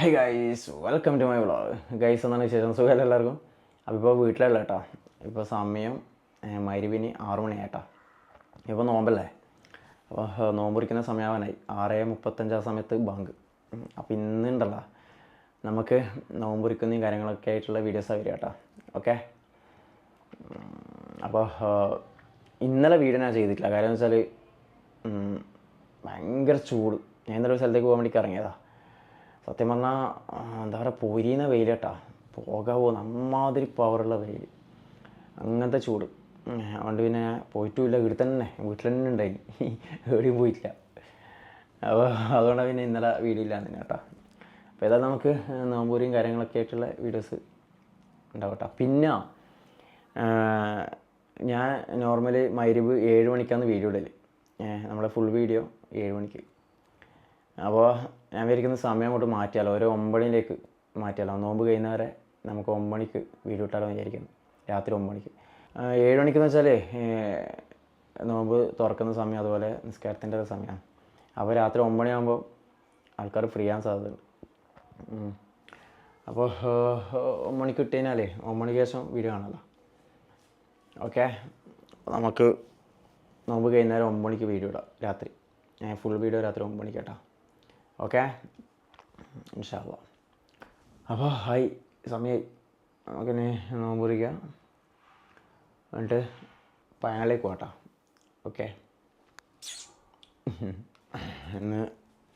Hi guys welcome to my vlog guys എന്നാണ് വിശേഷം? സുഖമല്ല എല്ലാവർക്കും? അപ്പോൾ ഇപ്പോൾ വീട്ടിലുള്ള കേട്ടോ. ഇപ്പോൾ സമയം മരുവിന് ആറു മണിയായിട്ടാ. ഇപ്പോൾ നോമ്പല്ലേ? അപ്പോൾ നോമ്പ് കുറിക്കുന്ന സമയമാവാനായി ആറ് മുപ്പത്തഞ്ച് സമയത്ത് ബാങ്ക്. അപ്പോൾ ഇന്നുണ്ടല്ലോ. നമുക്ക് നോമ്പ് കുറിക്കുന്നതും കാര്യങ്ങളൊക്കെ ആയിട്ടുള്ള വീഡിയോസാണ് വരിക കേട്ടോ. ഓക്കെ? അപ്പോൾ ഇന്നലെ വീഡിയോ ഞാൻ ചെയ്തിട്ടില്ല. കാര്യം എന്ന് വെച്ചാൽ ഭയങ്കര ചൂട്. ഞാൻ ഇന്നലെ ഒരു സ്ഥലത്തേക്ക് പോകാൻ വേണ്ടി ഇറങ്ങിയതാ. സത്യം പറഞ്ഞാൽ എന്താ പറയുക പൊരിയുന്ന വെയിൽ കേട്ടാ പോകാവോ അമ്മാതിരി പവറുള്ള വെയിൽ അങ്ങനത്തെ ചൂട്. അതുകൊണ്ട് പിന്നെ പോയിട്ടുമില്ല വീട്ടിൽ തന്നെ വീട്ടിൽ തന്നെ ഉണ്ടായി എവിടെയും പോയിട്ടില്ല. അപ്പോൾ അതുകൊണ്ടാണ് പിന്നെ ഇന്നലെ വീഡിയോ ഇല്ലാന്ന് കേട്ടോ. അപ്പോൾ ഏതാ നമുക്ക് നോമ്പൂരിയും കാര്യങ്ങളൊക്കെ ആയിട്ടുള്ള വീഡിയോസ് ഉണ്ടാവും കേട്ടോ പിന്നെ ഞാൻ നോർമലി മൈരിവ് ഏഴ് മണിക്കാണ് വീഡിയോ ഇടൽ. നമ്മുടെ ഫുൾ വീഡിയോ ഏഴ് മണിക്ക്. അപ്പോൾ ഞാൻ വിചാരിക്കുന്ന സമയം അങ്ങോട്ട് മാറ്റിയാലോ. ഒരു ഒമ്പണിയിലേക്ക് മാറ്റിയാലോ. നോമ്പ് കഴിയുന്നവരെ നമുക്ക് ഒമ്പണിക്ക് വീട് വിട്ടാലോ വിചാരിക്കുന്നു. രാത്രി ഒമ്പണിക്ക്. ഏഴ് മണിക്കെന്ന് വെച്ചാലേ നോമ്പ് തുറക്കുന്ന സമയം അതുപോലെ നിസ്കാരത്തിന്റെ സമയമാണ്. അപ്പോൾ രാത്രി ഒമ്പണിയാകുമ്പോൾ ആൾക്കാർ ഫ്രീ ആകാൻ സാധ്യതയുണ്ട്. അപ്പോൾ ഒമ്പണിക്ക് കഴിഞ്ഞാലേ ഒമ്പണിക്ക് ശേഷം വീഡിയോ കാണാമല്ലോ ഓക്കെ? നമുക്ക് നോമ്പ് കഴിയുന്നേരം ഒമ്പണിക്ക് വീഡിയോ ഇടാം രാത്രി. ഫുൾ വീഡിയോ രാത്രി ഒമ്പണിക്ക് കേട്ടോ. ഓക്കെ? ഇൻഷാല്ല അപ്പോൾ ഹായ് സമയമായി നമുക്കിനി നോമ്പ് കുറിക്കാം എന്നിട്ട് പയങ്ങളിലേക്ക് പോട്ടാ ഓക്കെ? ഇന്ന്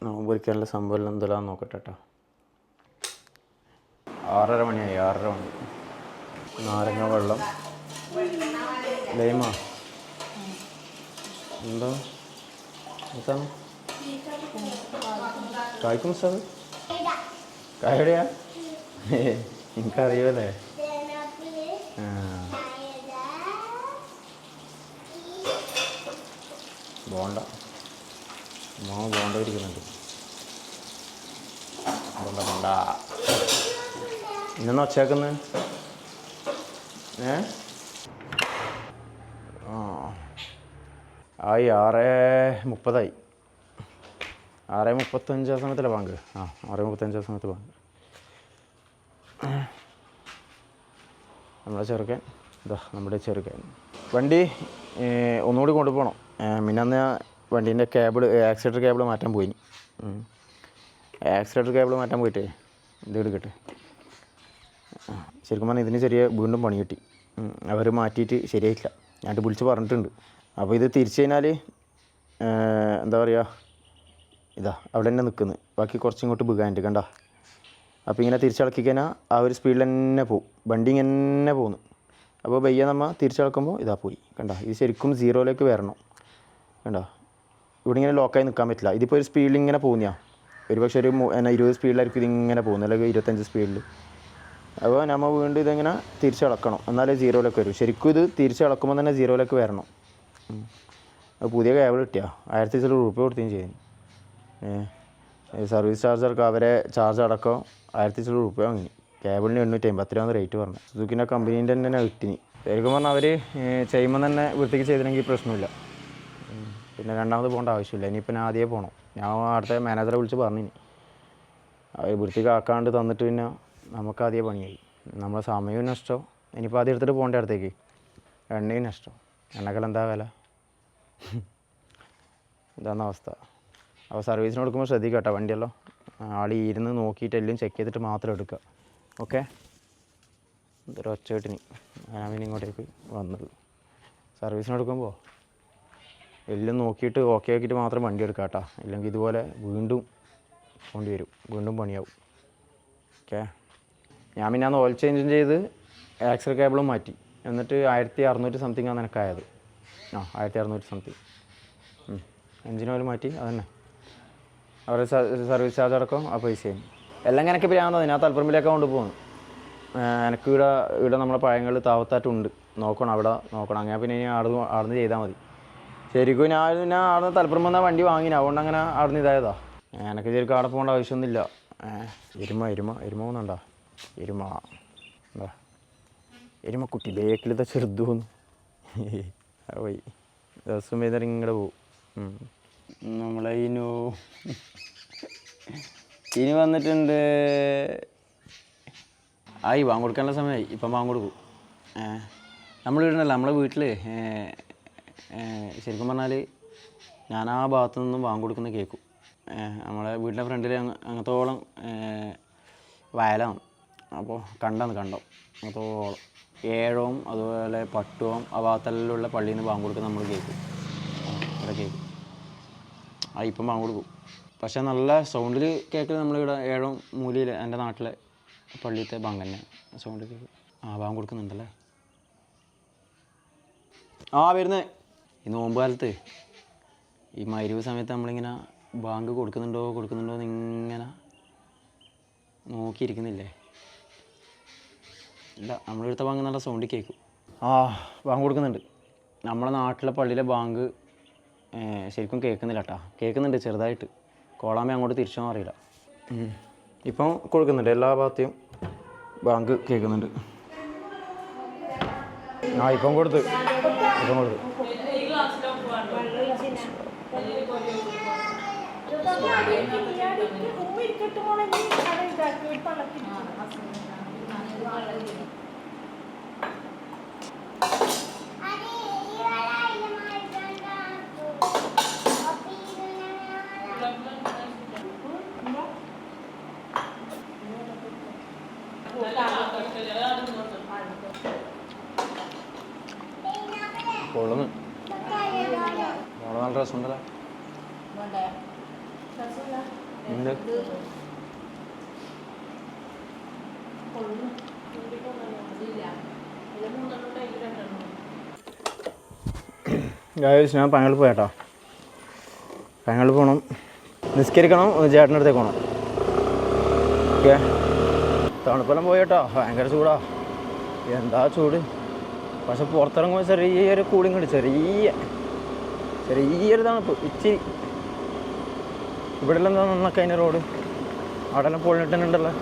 നോമ്പ് കുറിക്കാനുള്ള സംഭവം എന്തെല്ലാം നോക്കട്ടെ കേട്ടോ ആറര മണിയായി ആറര മണി. നാരങ്ങ വെള്ളം. ലൈമാ. എന്താ? എന്താണ്? കായ്ക്കും സാർ? കായടെയാ? എനിക്കറിയുമല്ലേ ആ. ബോണ്ട. മോ ബോണ്ട ഇരിക്കുന്നുണ്ട്. ബോണ്ട ബോണ്ട. ഇന്നെന്നാ ഒച്ചയാക്കുന്നത് ഏ? ആ. ആയി ആറ് മുപ്പതായി. ആറ് മുപ്പത്തഞ്ച് സമയത്തല്ലേ ബാങ്ക് ആ ആറ് മുപ്പത്തഞ്ച് സമയത്ത് ബാങ്ക് നമ്മുടെ ചെറുക്കൻ ഇതാ നമ്മുടെ ചെറുക്കൻ. വണ്ടി ഒന്നുകൂടി കൊണ്ടുപോകണം. മിന്നന്ന് വണ്ടീന്റെ കേബിൾ ആക്സിലേറ്റർ കേബിൾ മാറ്റാൻ പോയി. ആക്സിലേറ്റർ കേബിൾ മാറ്റാൻ പോയിട്ടേ ഇത് എടുക്കട്ടെ. ആ, ശരിക്കും പറഞ്ഞാൽ ഇതിന് ചെറിയ വീണ്ടും പണി കിട്ടി. അവർ മാറ്റിയിട്ട് ശരിയായിട്ടില്ല. ഞാൻ വിളിച്ച് പറഞ്ഞിട്ടുണ്ട്. അപ്പോൾ ഇത് തിരിച്ചു കഴിഞ്ഞാൽ എന്താ പറയുക ഇതാ അവിടെ തന്നെ നിൽക്കുന്നത് ബാക്കി കുറച്ചിങ്ങോട്ട് ബുഗാനുണ്ട് കണ്ട? അപ്പോൾ ഇങ്ങനെ തിരിച്ചിളക്കി കഴിഞ്ഞാൽ ആ ഒരു സ്പീഡിൽ തന്നെ പോകും വണ്ടി ഇങ്ങനെ പോകുന്നു അപ്പോൾ ബയ്യ നമ്മൾ തിരിച്ചിളക്കുമ്പോൾ ഇതാ പോയി. കണ്ട? ഇത് ശരിക്കും സീറോയിലേക്ക് വരണം. കണ്ട? ഇവിടെ ഇങ്ങനെ ലോക്കായി നിൽക്കാൻ പറ്റില്ല. ഇതിപ്പോൾ ഒരു സ്പീഡിൽ ഇങ്ങനെ പോകുന്നതാണ് ഒരു പക്ഷേ ഒരു എന്നാ ഇരുപത് സ്പീഡിലായിരിക്കും ഇതിങ്ങനെ പോകുന്നത്. അല്ലെങ്കിൽ ഇരുപത്തഞ്ച് സ്പീഡിൽ അപ്പോൾ നമ്മൾ വീണ്ടും ഇതിങ്ങനെ തിരിച്ചിളക്കണം എന്നാലേ സീറോയിലേക്ക് വരും. ശരിക്കും ഇത് തിരിച്ചിളക്കുമ്പോൾ തന്നെ സീറോയിലേക്ക് വരണം. പുതിയ കേബിൾ കിട്ടിയാ. ആയിരത്തി ചില രൂപ കൊടുത്തുകയും ചെയ്യും സർവീസ് ചാർജ് അടക്കം അവരെ ചാർജ് അടക്കം ആയിരത്തി ചില രൂപ വാങ്ങി. കേബിളിന് എണ്ണൂറ്റി അമ്പത്തി രൂപ റേറ്റ് പറഞ്ഞു. സുസുക്കിന്റെ കമ്പനീന്റെ തന്നെ കിട്ടിനി. ശരിക്കും പറഞ്ഞാൽ അവർ ചെയ്യുമ്പോൾ തന്നെ വൃത്തിക്ക് ചെയ്തില്ലെങ്കിൽ പ്രശ്നമില്ല. പിന്നെ രണ്ടാമത് പോകേണ്ട ആവശ്യമില്ല. ഇനിയിപ്പോൾ ഞാൻ ആദ്യമേ പോകണം ഞാൻ അടുത്ത മാനേജറെ വിളിച്ച് പറഞ്ഞു അവർ വൃത്തിക്ക് ആക്കാണ്ട് തന്നിട്ട് പിന്നെ നമുക്ക് ആദ്യം പണിയായി. നമ്മളെ സമയവും നഷ്ടം. ഇനിയിപ്പോൾ ആദ്യം എടുത്തിട്ട് പോകേണ്ട അടുത്തേക്ക്. എണ്ണയും നഷ്ടം. എണ്ണക്കെല്ലാം എന്താ വില? ഇതാണ് അവസ്ഥ. അപ്പോൾ സർവീസിന് കൊടുക്കുമ്പോൾ ശ്രദ്ധിക്കുക കേട്ടോ വണ്ടിയല്ലോ. ആൾ ഇരുന്ന് നോക്കിയിട്ട് എല്ലാം ചെക്ക് ചെയ്തിട്ട് മാത്രം എടുക്കുക. ഓക്കെ ഇതൊരു ഒച്ചകെട്ടിനി ഞാൻ പിന്നെ ഇങ്ങോട്ടേക്ക് വന്നത് സർവീസിന് കൊടുക്കുമ്പോൾ എല്ലാം നോക്കിയിട്ട് ഓക്കെ ആക്കിയിട്ട് മാത്രം വണ്ടി എടുക്കുക കേട്ടോ. ഇല്ലെങ്കിൽ ഇതുപോലെ വീണ്ടും കൊണ്ടുവരും വീണ്ടും പണിയാവും. ഓക്കെ ഞാൻ പിന്നെ അന്ന് ഓയിൽ ചേഞ്ചും ചെയ്ത് ആക്സൽ കേബിളും മാറ്റി. എന്നിട്ട് ആയിരത്തി അറുന്നൂറ്റി സംതിങ് ആണ് നിനക്കായത്. ആ ആയിരത്തി അറുന്നൂറ്റി സംതിങ് എഞ്ചിൻ ഓയിൽ മാറ്റി. അതന്നെ. അവരുടെ സർവീസ് ചാർജ് അടക്കം ആ പൈസയും. എല്ലാം എനിക്ക് പിരാന്തോ ഞാൻ തലപ്പറമ്പിലേക്ക് കൊണ്ടുപോകുന്നു എനിക്ക് ഇവിടെ ഇവിടെ നമ്മളെ പഴയങ്ങളിൽ താവത്താറ്റുണ്ട് നോക്കണം അവിടെ നോക്കണം. അങ്ങനെ പിന്നെ ഇനി ആടുന്ന് ആടുന്ന് ചെയ്താൽ മതി. ശരിക്കും ഞാൻ പിന്നെ ആടുന്ന തലപ്പുറം വന്ന വണ്ടി വാങ്ങിന. അതുകൊണ്ട് അങ്ങനെ ആടുന്ന് ഇതായതാ. എനിക്ക് ശരിക്കും ആടെ പോകേണ്ട ആവശ്യമൊന്നുമില്ല. എരുമ എരുമ എരുമ ഒന്നുണ്ടോ എരുമ. എന്താ? എരുമ കുട്ടി ബേക്കിലത്തെ ചെറുതു പോയി. ദിവസം വൈകുന്നേരം ഇങ്ങോട്ട് പോകും നമ്മളെ ഇനു. ഇനി വന്നിട്ടുണ്ട്. ആയി ബാങ്ക് കൊടുക്കാനുള്ള സമയമായി. ഇപ്പം ബാങ്ക് കൊടുക്കും. നമ്മൾ വീടുണ്ടല്ലോ നമ്മളെ വീട്ടിൽ ശരിക്കും പറഞ്ഞാൽ ഞാൻ ആ ഭാഗത്തു നിന്നും ബാങ്ക് കൊടുക്കുന്ന കേൾക്കും നമ്മളെ വീട്ടിലെ ഫ്രണ്ടിൽ അങ്ങത്തോളം വയലാണ്. അപ്പോൾ കണ്ടാന്ന് കണ്ടോ? അങ്ങത്തോളം ഏഴവും അതുപോലെ പട്ടുവും ആ ഭാഗത്തെല്ലാം ഉള്ള പള്ളിയിൽ നിന്ന് ബാങ്ക് കൊടുക്കുന്ന നമ്മൾ കേൾക്കും ആ, ഇവിടെ കേൾക്കും ആ ഇപ്പം ബാങ്ക് കൊടുക്കും പക്ഷേ നല്ല സൗണ്ടിൽ കേൾക്കുന്നത് നമ്മളിവിടെ ഏഴോ മൂലയിൽ എന്റെ നാട്ടിലെ പള്ളിയിലത്തെ ബാങ്ക് തന്നെ സൗണ്ട് കേൾക്കും ആ ബാങ്ക് കൊടുക്കുന്നുണ്ടല്ലേ? ആ വരുന്നേ. ഈ നോമ്പ് കാലത്ത് ഈ മരുവ് സമയത്ത് നമ്മളിങ്ങനെ ബാങ്ക് കൊടുക്കുന്നുണ്ടോ കൊടുക്കുന്നുണ്ടോ എന്ന് ഇങ്ങനെ നോക്കിയിരിക്കുന്നില്ലേ? ഇല്ല നമ്മളെടുത്ത ബാങ്ക് നല്ല സൗണ്ടിൽ കേൾക്കും ആ ബാങ്ക് കൊടുക്കുന്നുണ്ട്. നമ്മളെ നാട്ടിലെ പള്ളിയിലെ ബാങ്ക് ശരിക്കും കേൾക്കുന്നില്ല കേട്ടോ കേൾക്കുന്നുണ്ട് ചെറുതായിട്ട്. കോളാമ്പി അങ്ങോട്ട് തിരിച്ചോ അറിയില്ല. ഇപ്പം കൊടുക്കുന്നുണ്ട്. എല്ലാ ഭാഗത്തെയും ബാങ്ക് കേൾക്കുന്നുണ്ട്. ആ ഇപ്പം കൊടുത്ത്. ഇപ്പം കൊടുത്ത്. കൊള്ളുന്നു മോളെ നല്ല രസമുണ്ടല്ലോ. ഉണ്ട്. ഞാൻ പങ്ങൾ പോയാട്ടോ പങ്ങൾ പോകണം നിസ്കരിക്കണം. ചേട്ടന്റെ അടുത്തേക്ക് പോകണം ഓക്കെ? തണുപ്പെല്ലാം പോയേട്ടോ ഭയങ്കര ചൂടാ. എന്താ ചൂട്? പക്ഷെ പുറത്തിറങ്ങുമ്പോൾ ചെറിയൊരു കൂളിംഗ് ഉണ്ട്. ചെറിയ ചെറിയൊരു തണുപ്പ്. ഇച്ചിരി. ഇവിടെ എന്താ നന്നൊക്കെ അതിന്റെ റോഡ് അവിടെ എല്ലാം പൊളിഞ്ഞിട്ടുണ്ടല്ലോ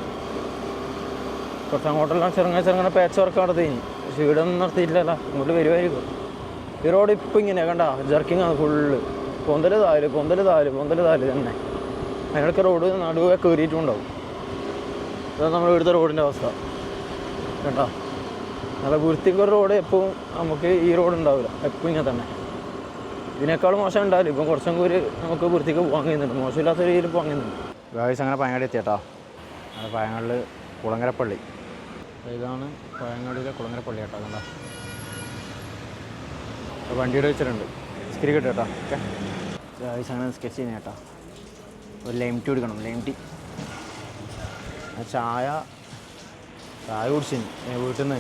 കുറച്ച് അങ്ങോട്ടെല്ലാം ചെറുങ്ങനെ ചെറുങ്ങനെ പേച്ച് വർക്ക് നടത്തി പക്ഷെ ഇവിടെ ഒന്നും നടത്തിയില്ലല്ലോ ഇങ്ങോട്ട് വരുമായിരിക്കും ഈ റോഡ് ഇപ്പം ഇങ്ങനെ കണ്ട. ജർക്കിങ് ആണ് ഫുള്ള് പൊന്തൽ താൽ പൊന്തൽ താൽ പൊന്തൽ താൽ തന്നെ. അതിനൊക്കെ റോഡ് നടുവെ കയറിയിട്ടുണ്ടാവും. ഇതാണ് നമ്മുടെ ഇവിടുത്തെ റോഡിന്റെ അവസ്ഥ. കേട്ടോ? നല്ല വൃത്തിക്കൊരു റോഡ് എപ്പോഴും നമുക്ക് ഈ റോഡ് ഉണ്ടാവില്ല. എപ്പോഴും ഇങ്ങനെ തന്നെ. ഇതിനേക്കാളും മോശം ഉണ്ടാവില്ല. ഇപ്പം കുറച്ചും കൂടി നമുക്ക് വൃത്തിക്ക് പോകാൻ കഴിയുന്നുണ്ട്. മോശമില്ലാത്ത രീതിയിൽ പോകാൻ കഴിയുന്നുണ്ട്. വയസ്സ് അങ്ങനെ പയങ്ങാടി എത്തിയട്ടോ. അത് പയങ്ങാടിൽ കുളങ്ങരപ്പള്ളി. ഇതാണ് പയങ്ങാടിയിലെ കുളങ്ങരപ്പള്ളി കേട്ടോ കണ്ടോ? വണ്ടിയുടെ വെച്ചിട്ടുണ്ട്. സ്ക്രീൻ കിട്ടും കേട്ടോ. ഓക്കെ. വയസ്സ് അങ്ങനെ സ്കെച്ച് ചെയ്യുന്ന കേട്ടോ. ഒരു ലൈം ടീ കൊടുക്കണം. ലൈം ടീ ചായ ചായ കുടിച്ചിന്. വീട്ടിൽ നിന്ന്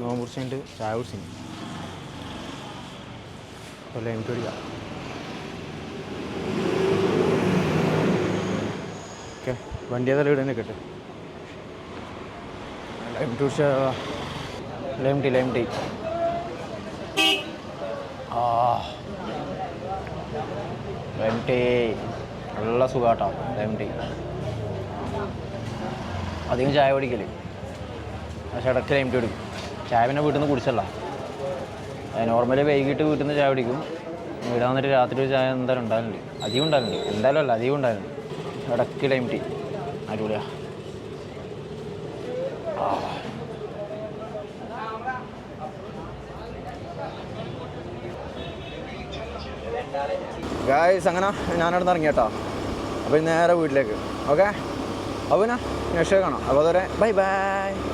നോമ്പ് കുടിച്ചിട്ട് ചായ കുടിച്ചിന്. അപ്പോൾ ലൈം കുടിക്കാം ഓക്കെ വണ്ടി ഏതായാലും ഇവിടെ തന്നെ കിട്ടും lime tea lime tea lime tea ആ ലൈം ടീ നല്ല സുഖാട്ടോ ലൈം ടീ അധികം ചായ കുടിക്കൽ. പക്ഷെ ഇടയ്ക്ക് ലൈം കുടിക്കും. ചായ പിന്നെ വീട്ടിൽ നിന്ന് കുടിച്ചല്ല നോർമലി വൈകിട്ട് വീട്ടിൽ നിന്ന് ചായ കുടിക്കും. ഇവിടെ വന്നിട്ട് രാത്രി ഒരു ചായ എന്തായാലും ഉണ്ടാകലുണ്ട് അധികം ഉണ്ടാകലുണ്ട് എന്തായാലും അല്ല അധികം ഉണ്ടാകലുണ്ട് ഇടയ്ക്ക് ലൈം ടീ അടിപൊളിയാ. ഗായ്സ് അങ്ങനെ ഞാനവിടെ നിന്ന് ഇറങ്ങിയട്ടോ അപ്പോൾ നേരെ വീട്ടിലേക്ക്. ഓക്കെ അപ്പോൾ പിന്നെ നെക്സ്റ്റ് കാണാം അപ്പോൾ അതുവരെ ബൈ ബൈ.